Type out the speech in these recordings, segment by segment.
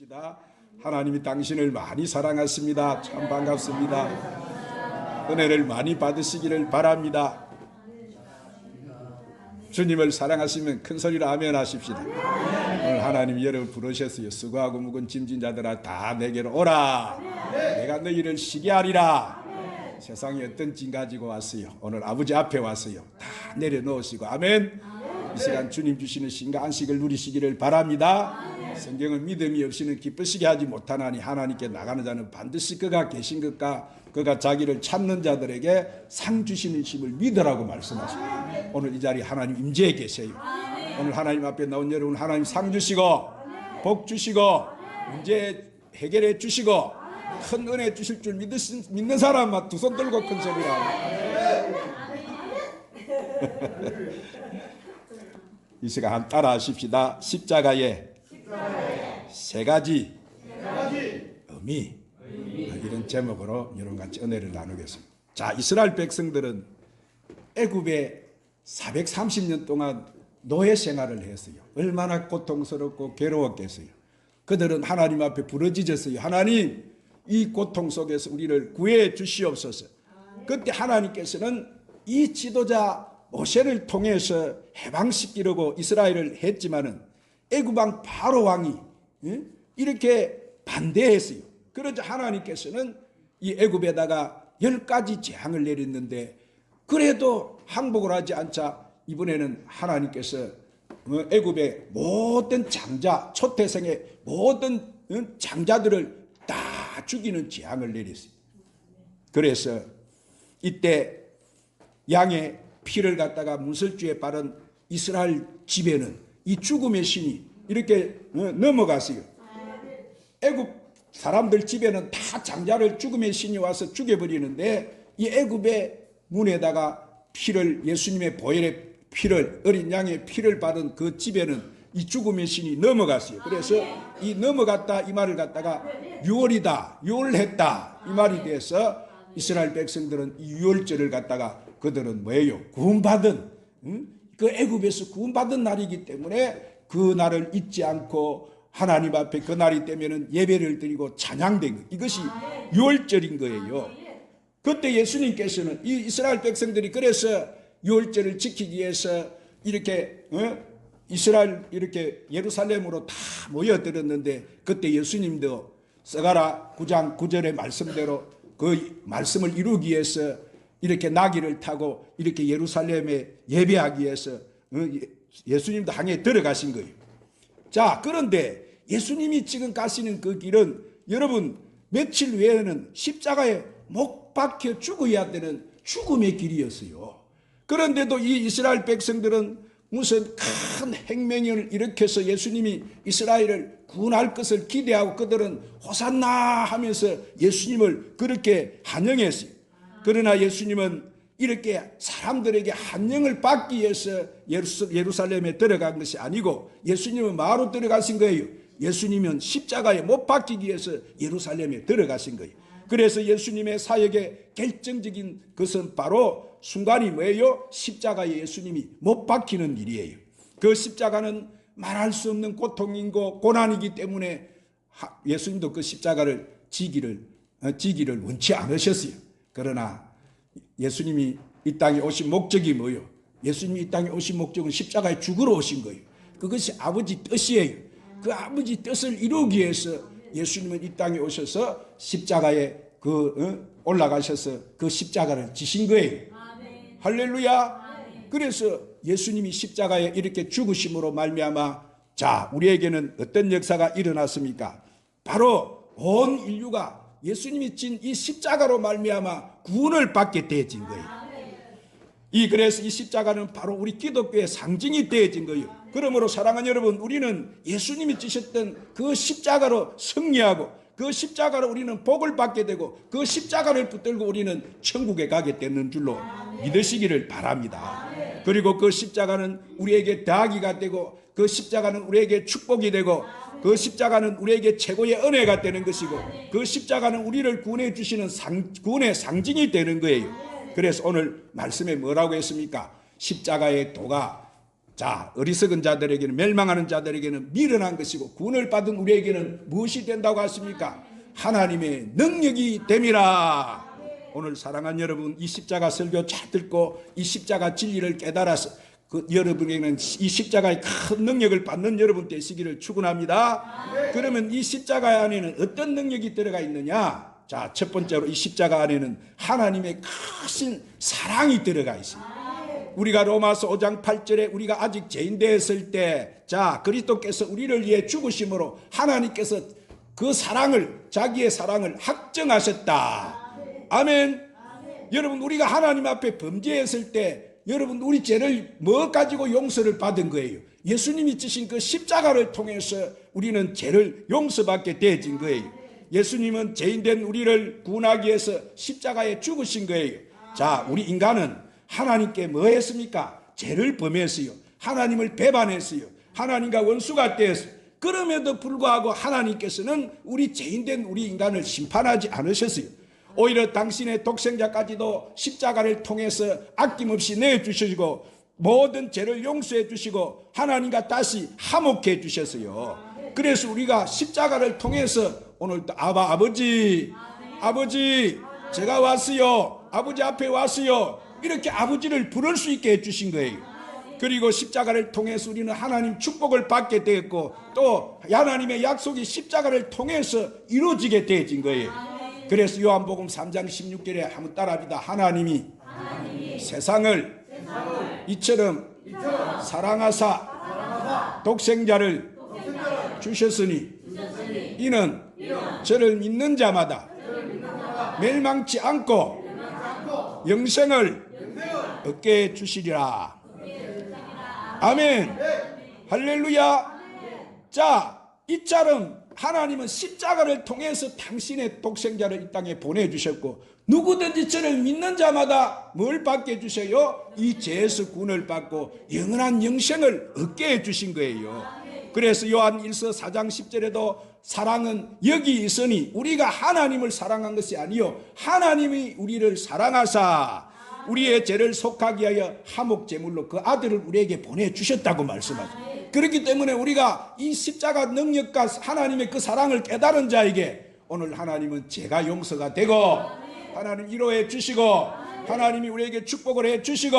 하십시다. 하나님이 당신을 많이 사랑하십니다. 참 반갑습니다. 은혜를 많이 받으시기를 바랍니다. 주님을 사랑하시면 큰 소리로 아멘 하십시다. 오늘 하나님 여러분 부르셨어요. 수고하고 묵은 짐진 자들아 다 내게로 오라. 내가 너희를 쉬게 하리라. 세상에 어떤 짐 가지고 왔어요. 오늘 아버지 앞에 왔어요. 다 내려놓으시고 아멘. 이 시간 주님 주시는 신과 안식을 누리시기를 바랍니다. 성경은 믿음이 없이는 기쁘시게 하지 못하나니 하나님께 나가는 자는 반드시 그가 계신 것과 그가 자기를 찾는 자들에게 상 주시는 심을 믿으라고 말씀하십니다. 오늘 이 자리 하나님 임재에 계세요. 오늘 하나님 앞에 나온 여러분 하나님 상 주시고 복 주시고 문제 해결해 주시고 큰 은혜 주실 줄 믿으, 믿는 사람만 두 손 들고 큰 소리로 이 시간 한 따라 하십시다. 십자가에 세 가지 의미 이런 제목으로 여러분 같이 은혜를 나누겠습니다. 자, 이스라엘 백성들은 애굽에 430년 동안 노예 생활을 했어요. 얼마나 고통스럽고 괴로웠겠어요. 그들은 하나님 앞에 부르짖었어요. 하나님, 이 고통 속에서 우리를 구해 주시옵소서. 그때 하나님께서는 이 지도자 모세를 통해서 해방시키려고 이스라엘을 했지만은 애굽왕 바로 왕이 이렇게 반대했어요. 그러자 하나님께서는 이 애굽에다가 열 가지 재앙을 내렸는데 그래도 항복을 하지 않자 이번에는 하나님께서 어, 애굽의 모든 장자 초태생의 모든 어, 장자들을 다 죽이는 재앙을 내렸어요. 그래서 이때 양의 피를 갖다가 문설주에 바른 이스라엘 집에는 이 죽음의 신이 이렇게 어, 넘어갔어요. 애굽 사람들 집에는 다 장자를 죽음의 신이 와서 죽여버리는데 이 애굽의 문에다가 피를 예수님의 보혈의 피를 어린 양의 피를 받은 그 집에는 이 죽음의 신이 넘어갔어요. 그래서 이 넘어갔다 이 말을 갖다가 유월이다, 유월했다 이 말이 돼서 이스라엘 백성들은 이 유월절을 갖다가 그들은 뭐예요? 구원받은 응? 그 애굽에서 구원받은 날이기 때문에 그 날을 잊지 않고 하나님 앞에 그 날이 되면은 예배를 드리고 찬양된 것 이것이 유월절인 거예요. 그때 예수님께서는 이 이스라엘 백성들이 그래서 유월절을 지키기 위해서 이렇게 어? 이스라엘 이렇게 예루살렘으로 다 모여들었는데 그때 예수님도 서가라 9장 9절의 말씀대로 그 말씀을 이루기 위해서 이렇게 나귀를 타고 이렇게 예루살렘에 예배하기 위해서 어? 예수님도 항해 들어가신 거예요. 자, 그런데 예수님이 지금 가시는 그 길은 여러분 며칠 후에는 십자가에 못 박혀 죽어야 되는 죽음의 길이었어요. 그런데도 이 이스라엘 백성들은 무슨 큰 행명을 일으켜서 예수님이 이스라엘을 구원할 것을 기대하고 그들은 호산나 하면서 예수님을 그렇게 환영했어요. 그러나 예수님은 이렇게 사람들에게 한영을 받기 위해서 예루살렘에 들어간 것이 아니고 예수님은 마로 들어가신 거예요. 예수님은 십자가에 못 박히기 위해서 예루살렘에 들어가신 거예요. 그래서 예수님의 사역의 결정적인 것은 바로 순간이 뭐예요? 십자가에 예수님이 못 박히는 일이에요. 그 십자가는 말할 수 없는 고통이고 고난이기 때문에 예수님도 그 십자가를 지기를 어, 지기를 원치 않으셨어요. 그러나 예수님이 이 땅에 오신 목적이 뭐요? 예수님이 이 땅에 오신 목적은 십자가에 죽으러 오신 거예요. 그것이 아버지 뜻이에요. 그 아버지 뜻을 이루기 위해서 예수님은 이 땅에 오셔서 십자가에 그 어? 올라가셔서 그 십자가를 지신 거예요. 할렐루야. 그래서 예수님이 십자가에 이렇게 죽으심으로 말미암아 자 우리에게는 어떤 역사가 일어났습니까? 바로 온 인류가 예수님이 진 이 십자가로 말미암아 구원을 받게 되어진 거예요. 이 그래서 이 십자가는 바로 우리 기독교의 상징이 되어진 거예요. 그러므로 사랑하는 여러분, 우리는 예수님이 지셨던 그 십자가로 승리하고 그 십자가로 우리는 복을 받게 되고 그 십자가를 붙들고 우리는 천국에 가게 되는 줄로 믿으시기를 바랍니다. 그리고 그 십자가는 우리에게 다기가 되고 그 십자가는 우리에게 축복이 되고 그 십자가는 우리에게 최고의 은혜가 되는 것이고 그 십자가는 우리를 구원해 주시는 상, 구원의 상징이 되는 거예요. 그래서 오늘 말씀에 뭐라고 했습니까? 십자가의 도가 자, 어리석은 자들에게는 멸망하는 자들에게는 미련한 것이고 구원을 받은 우리에게는 무엇이 된다고 하십니까? 하나님의 능력이 됨이라. 오늘 사랑한 여러분 이 십자가 설교 잘 듣고 이 십자가 진리를 깨달아서 그 여러분에게는 이 십자가의 큰 능력을 받는 여러분 되시기를 축원합니다. 그러면 이 십자가 안에는 어떤 능력이 들어가 있느냐? 자, 첫 번째로 이 십자가 안에는 하나님의 크신 사랑이 들어가 있습니다. 우리가 로마서 5장 8절에 우리가 아직 죄인 되었을 때, 자, 그리스도께서 우리를 위해 죽으심으로 하나님께서 그 사랑을, 자기의 사랑을 확정하셨다. 아멘. 여러분, 우리가 하나님 앞에 범죄했을 때, 여러분, 우리 죄를 뭐 가지고 용서를 받은 거예요? 예수님이 지신 그 십자가를 통해서 우리는 죄를 용서받게 되어진 거예요. 예수님은 죄인된 우리를 구원하기 위해서 십자가에 죽으신 거예요. 자, 우리 인간은 하나님께 뭐 했습니까? 죄를 범했어요. 하나님을 배반했어요. 하나님과 원수가 되었어요. 그럼에도 불구하고 하나님께서는 우리 죄인된 우리 인간을 심판하지 않으셨어요. 오히려 당신의 독생자까지도 십자가를 통해서 아낌없이 내주시고 모든 죄를 용서해 주시고 하나님과 다시 화목해 주셨어요. 그래서 우리가 십자가를 통해서 오늘도 아바 아버지 아버지 제가 왔어요. 아버지 앞에 왔어요. 이렇게 아버지를 부를 수 있게 해주신 거예요. 그리고 십자가를 통해서 우리는 하나님 축복을 받게 되었고 또 하나님의 약속이 십자가를 통해서 이루어지게 되어진 거예요. 그래서 요한복음 3장 16절에 한번 따라합니다. 하나님이, 세상을, 이처럼 사랑하사 독생자를 주셨으니 이는 저를 믿는 자마다 멸망치 않고 영생을 얻게 주시리라. 아멘. 할렐루야. 자, 이처럼 하나님은 십자가를 통해서 당신의 독생자를 이 땅에 보내주셨고, 누구든지 저를 믿는 자마다 뭘 받게 해주셔요? 이 죄에서 구원을 받고 영원한 영생을 얻게 해주신 거예요. 그래서 요한 1서 4장 10절에도 사랑은 여기 있으니 우리가 하나님을 사랑한 것이 아니요 하나님이 우리를 사랑하사 우리의 죄를 속하기 위하여 하목 제물로 그 아들을 우리에게 보내 주셨다고 말씀하죠. 그렇기 때문에 우리가 이 십자가 능력과 하나님의 그 사랑을 깨달은 자에게 오늘 하나님은 죄가 용서가 되고 하나님 위로해 주시고 하나님이 우리에게 축복을 해 주시고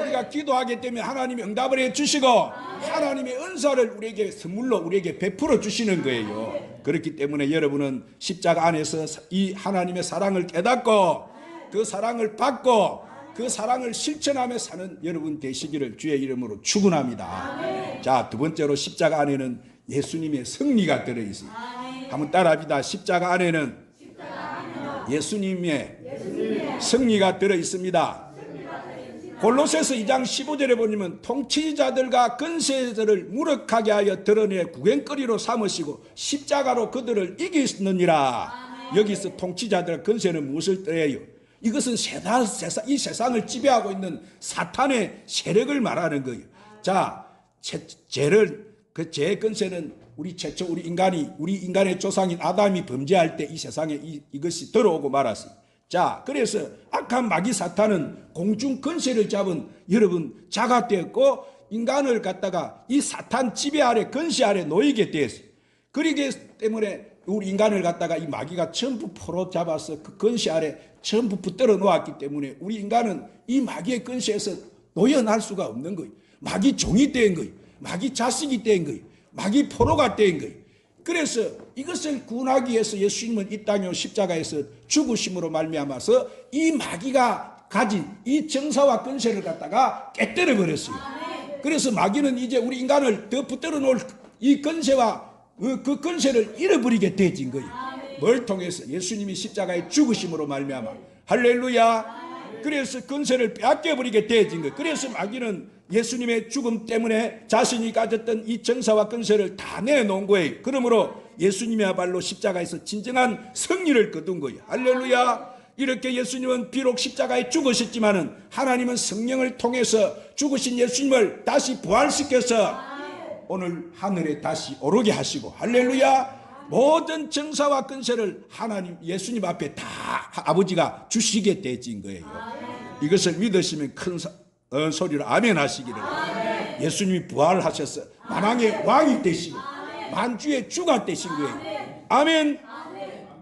우리가 기도하기 때문에 하나님이 응답을 해 주시고 하나님의 은사를 우리에게 선물로 우리에게 베풀어 주시는 거예요. 그렇기 때문에 여러분은 십자가 안에서 이 하나님의 사랑을 깨닫고 그 사랑을 받고 그 사랑을 실천하며 사는 여러분 되시기를 주의 이름으로 축원합니다. 자, 두 번째로 십자가 안에는 예수님의 승리가 들어 있습니다. 한번 따라합니다. 십자가 안에는 예수님의 승리가 들어 있습니다. 골로새서 2장 15절에 보면 통치자들과 근세들을 무력하게 하여 드러내 구경거리로 삼으시고 십자가로 그들을 이기느니라. 여기서 통치자들 근세는 무엇을 뜻해요? 이것은 세상, 세상, 이 세상을 지배하고 있는 사탄의 세력을 말하는 거예요. 자, 죄, 죄를 그 죄의 근세는 우리 최초 우리 인간이 우리 인간의 조상인 아담이 범죄할 때 이 세상에 이, 이것이 들어오고 말았어요. 자, 그래서 악한 마귀 사탄은 공중 근세를 잡은 여러분 자가 되었고 인간을 갖다가 이 사탄 지배 아래 근세 아래 놓이게 되었어요. 그러기 때문에 우리 인간을 갖다가 이 마귀가 전부 포로 잡아서 그 근세 아래 전부 붙들어 놓았기 때문에 우리 인간은 이 마귀의 근세에서 놓여날 수가 없는 거예요. 마귀 종이 된 거예요. 마귀 자식이 된 거예요. 마귀 포로가 된 거예요. 그래서 이것을 구원하기 위해서 예수님은 이 땅에 십자가에서 죽으심으로 말미암아서 이 마귀가 가진 이 정사와 근세를 갖다가 깨뜨려 버렸어요. 그래서 마귀는 이제 우리 인간을 더 붙들어 놓을 이 근세와 그, 그 근세를 잃어버리게 되진 거예요. 뭘 통해서 예수님이 십자가에 죽으심으로 말미암아 할렐루야. 그래서 근세를 빼앗겨 버리게 되어진 거예요. 그래서 마귀는 예수님의 죽음 때문에 자신이 가졌던 이 정사와 근세를 다 내놓은 거예요. 그러므로 예수님이야말로 십자가에서 진정한 승리를 거둔 거예요. 할렐루야. 이렇게 예수님은 비록 십자가에 죽으셨지만은 하나님은 성령을 통해서 죽으신 예수님을 다시 부활시켜서 오늘 하늘에 다시 오르게 하시고 할렐루야. 모든 정사와 근세를 하나님 예수님 앞에 다 아버지가 주시게 되진 거예요. 이것을 믿으시면 큰 사- 어, 소리로 아멘 하시기를. 예수님이 부활하셔서 만왕의 왕이 되시고 만주의 주가 되신 거예요. 아멘.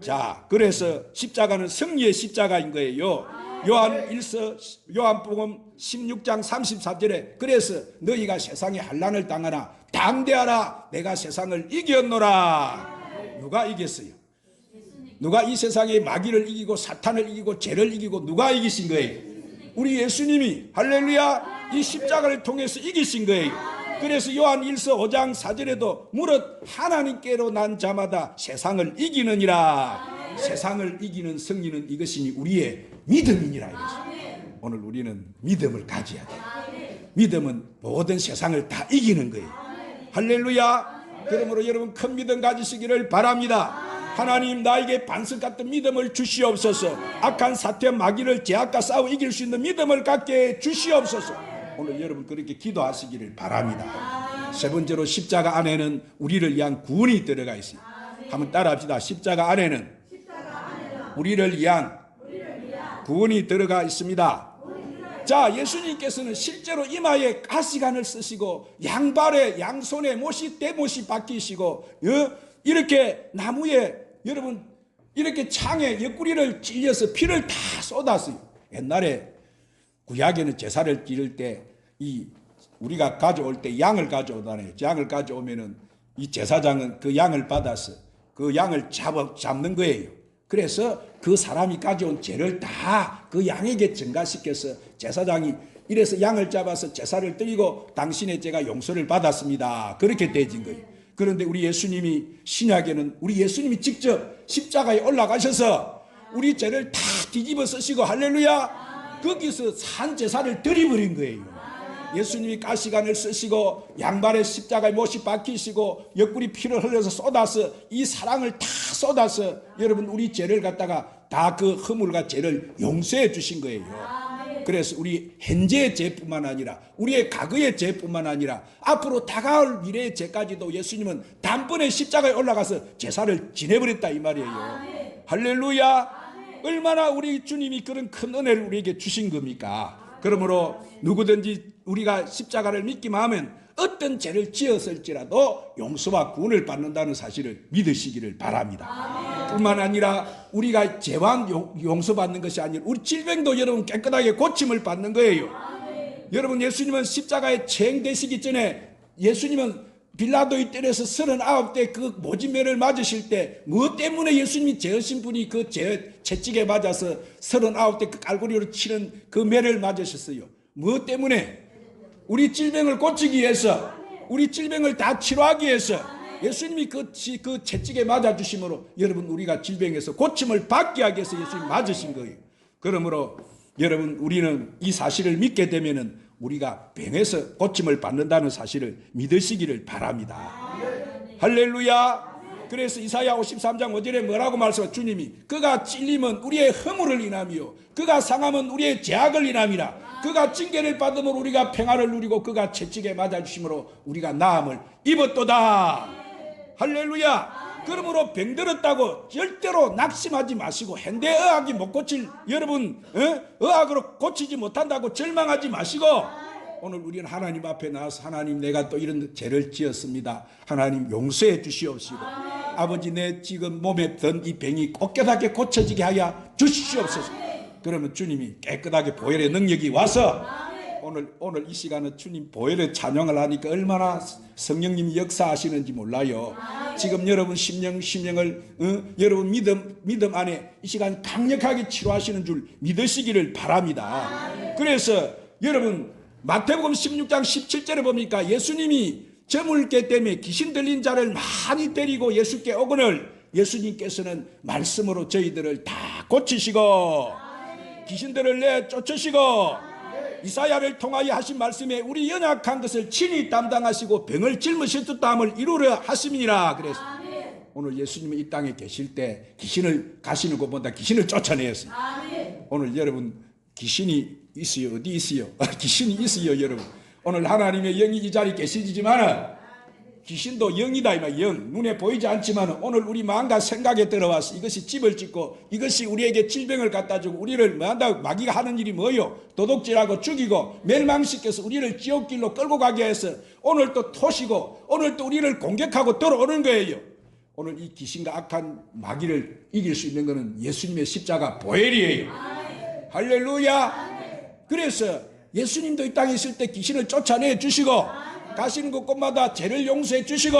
자, 그래서 십자가는 승리의 십자가인 거예요. 요한 1서 요한복음 16장 34절에 그래서 너희가 세상에 한란을 당하나 담대하라 내가 세상을 이겼노라. 누가 이겼어요? 누가 이 세상의 마귀를 이기고 사탄을 이기고 죄를 이기고 누가 이기신 거예요? 우리 예수님이 할렐루야 이 십자가를 통해서 이기신 거예요. 그래서 요한 1서 5장 4절에도 무릇 하나님께로 난 자마다 세상을 이기느니라. 세상을 이기는 승리는 이것이니 우리의 믿음이니라 이것이. 오늘 우리는 믿음을 가져야 돼. 믿음은 모든 세상을 다 이기는 거예요. 할렐루야. 그러므로 여러분 큰 믿음 가지시기를 바랍니다. 하나님 나에게 반석 같은 믿음을 주시옵소서. 악한 사태 마귀를 제약과 싸워 이길 수 있는 믿음을 갖게 주시옵소서. 오늘 여러분 그렇게 기도하시기를 바랍니다. 세 번째로 십자가 안에는 우리를 위한 구원이 들어가 있어요. 한번 따라합시다. 십자가 안에는 우리를 위한 구원이 들어가 있습니다. 자, 예수님께서는 실제로 이마에 가시관을 쓰시고 양발에 양손에 못이 대못이 박히시고 어? 이렇게 나무에 여러분 이렇게 창에 옆구리를 찔려서 피를 다 쏟았어요. 옛날에 구약에는 제사를 지를 때이 우리가 가져올 때 양을 가져오다네요. 양을 가져오면은 이 제사장은 그 양을 받아서 그 양을 잡아, 잡는 거예요. 그래서 그 사람이 가져온 죄를 다 그 양에게 증가시켜서 제사장이 이래서 양을 잡아서 제사를 드리고 당신의 죄가 용서를 받았습니다. 그렇게 되진 거예요. 그런데 우리 예수님이 신약에는 우리 예수님이 직접 십자가에 올라가셔서 우리 죄를 다 뒤집어 쓰시고 할렐루야 거기서 산 제사를 드려버린 거예요. 예수님이 가시관을 쓰시고 양발에 십자가에 못이 박히시고 옆구리 피를 흘려서 쏟아서 이 사랑을 다 쏟아서 여러분 우리 죄를 갖다가 다 그 허물과 죄를 용서해 주신 거예요. 그래서 우리 현재의 죄뿐만 아니라 우리의 과거의 죄뿐만 아니라 앞으로 다가올 미래의 죄까지도 예수님은 단번에 십자가에 올라가서 제사를 지내버렸다 이 말이에요. 할렐루야. 얼마나 우리 주님이 그런 큰 은혜를 우리에게 주신 겁니까? 그러므로 누구든지 우리가 십자가를 믿기만 하면 어떤 죄를 지었을지라도 용서와 구원을 받는다는 사실을 믿으시기를 바랍니다. 뿐만 아니라 우리가 죄만 용- 용서받는 것이 아니라 우리 질병도 여러분 깨끗하게 고침을 받는 거예요. 여러분 예수님은 십자가에 체행되시기 전에 예수님은 빌라도의 뜰에서 39대 그 모진매를 맞으실 때 무엇 때문에 예수님이 죄하신 분이 그 죄, 채찍에 맞아서 39대 그 깔고리로 치는 그 매를 맞으셨어요. 무엇 때문에? 우리 질병을 고치기 위해서 우리 질병을 다 치료하기 위해서 예수님이 그, 치- 그 채찍에 맞아주심으로 여러분 우리가 질병에서 고침을 받게 하기 위해서 예수님 맞으신 거예요. 그러므로 여러분 우리는 이 사실을 믿게 되면은 우리가 병에서 고침을 받는다는 사실을 믿으시기를 바랍니다. 할렐루야. 그래서 이사야 53장 5절에 뭐라고 말씀하 주님이 그가 찔림은 우리의 허물을 인하며 그가 상함은 우리의 죄악을 인함이라 그가 징계를 받음으로 우리가 평화를 누리고 그가 채찍에 맞아 주심으로 우리가 나음을 입었도다. 할렐루야. 그러므로 병들었다고 절대로 낙심하지 마시고 현대의학이 못 고칠 여러분 어? 의학으로 고치지 못한다고 절망하지 마시고 오늘 우리는 하나님 앞에 나와서 하나님 내가 또 이런 죄를 지었습니다. 하나님 용서해 주시옵시고 아버지 내 지금 몸에 든 이 병이 깨끗하게 고쳐지게 하여 주시옵소서. 그러면 주님이 깨끗하게 보혈의 능력이 와서 오늘 오늘 이 시간은 주님 보혈의 찬양을 하니까 얼마나 성령님이 역사하시는지 몰라요. 지금 여러분 심령 심령을 어? 여러분 믿음 믿음 안에 이 시간 강력하게 치료하시는 줄 믿으시기를 바랍니다. 그래서 여러분 마태복음 16장 17절에 보니까 예수님이 저물개 때문에 귀신 들린 자를 많이 때리고 예수께 오거늘 예수님께서는 말씀으로 저희들을 다 고치시고 귀신들을 내 쫓으시고 이사야를 통하여 하신 말씀에 우리 연약한 것을 친히 담당하시고 병을 짊으셨던 함을 이루려 하심이니라 그래서 오늘 예수님이 이 땅에 계실 때 귀신을 가시는 것보다 귀신을 쫓아내었어요. 오늘 여러분 귀신이 있어요 어디 있어요? 귀신이 있어요 여러분. 오늘 하나님의 영이 이 자리에 계시지만은 귀신도 영이다 이말 영. 눈에 보이지 않지만 오늘 우리 마음과 생각에 들어와서 이것이 집을 짓고 이것이 우리에게 질병을 갖다 주고 우리를 뭐한다 마귀가 하는 일이 뭐요? 도둑질하고 죽이고 멸망시켜서 우리를 지옥길로 끌고 가게 해서 오늘 또 토시고 오늘 또 우리를 공격하고 들어오는 거예요. 오늘 이 귀신과 악한 마귀를 이길 수 있는 것은 예수님의 십자가 보혈이에요. 할렐루야. 그래서 예수님도 이 땅에 있을 때 귀신을 쫓아내 주시고 가시는 곳곳마다 죄를 용서해 주시고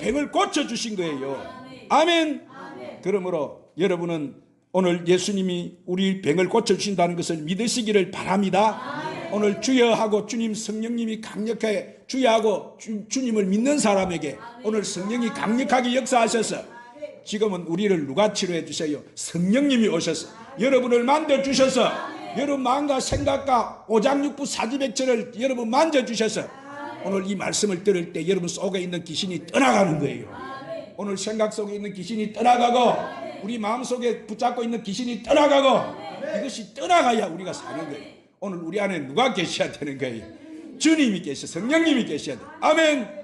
병을 고쳐 주신 거예요. 아멘. 그러므로 여러분은 오늘 예수님이 우리 병을 고쳐 주신다는 것을 믿으시기를 바랍니다. 오늘 주여 하고 주님 성령님이 강력하게 주여하고 주, 주님을 믿는 사람에게 오늘 성령이 강력하게 역사하셔서 지금은 우리를 누가 치료해 주세요? 성령님이 오셔서 여러분을 만져 주셔서 여러분 마음과 생각과 오장육부 사지백체를 여러분 만져 주셔서 오늘 이 말씀을 들을 때 여러분 속에 있는 귀신이 떠나가는 거예요. 오늘 생각 속에 있는 귀신이 떠나가고 우리 마음 속에 붙잡고 있는 귀신이 떠나가고 이것이 떠나가야 우리가 사는 거예요. 오늘 우리 안에 누가 계셔야 되는 거예요? 주님이 계셔, 성령님이 계셔야 돼. 아멘.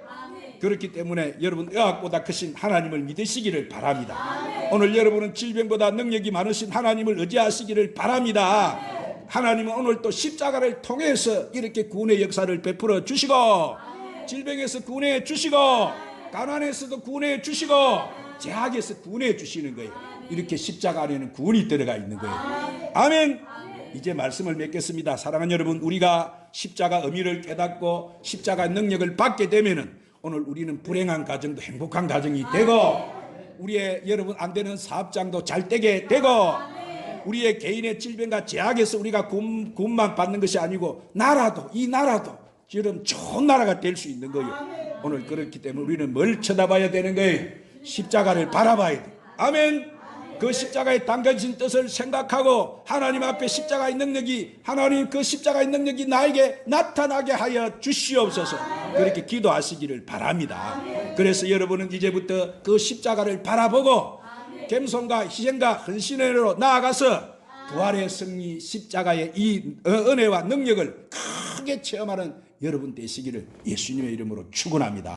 그렇기 때문에 여러분 의학보다 크신 하나님을 믿으시기를 바랍니다. 오늘 여러분은 질병보다 능력이 많으신 하나님을 의지하시기를 바랍니다. 하나님은 오늘 또 십자가를 통해서 이렇게 구원의 역사를 베풀어 주시고 질병에서 구원해 주시고 가난에서도 구원해 주시고 제약에서 구원해 주시는 거예요. 이렇게 십자가 안에는 구원이 들어가 있는 거예요. 아멘. 이제 말씀을 맺겠습니다. 사랑하는 여러분, 우리가 십자가 의미를 깨닫고 십자가 능력을 받게 되면은 오늘 우리는 불행한 가정도 행복한 가정이 되고 우리의 여러분 안 되는 사업장도 잘 되게 되고 우리의 개인의 질병과 제약에서 우리가 구원, 구원만 받는 것이 아니고 나라도 이 나라도 지금 좋은 나라가 될 수 있는 거예요. 오늘 그렇기 때문에 우리는 뭘 쳐다봐야 되는 거예요? 십자가를 바라봐야 돼. 아멘. 그 십자가에 담겨진 뜻을 생각하고 하나님 앞에 십자가의 능력이 하나님 그 십자가의 능력이 나에게 나타나게 하여 주시옵소서 그렇게 기도하시기를 바랍니다. 그래서 여러분은 이제부터 그 십자가를 바라보고 겸손과 희생과 헌신으로 나아가서 부활의 승리 십자가의 이 은혜와 능력을 크게 체험하는 여러분 되시기를 예수님의 이름으로 축원합니다.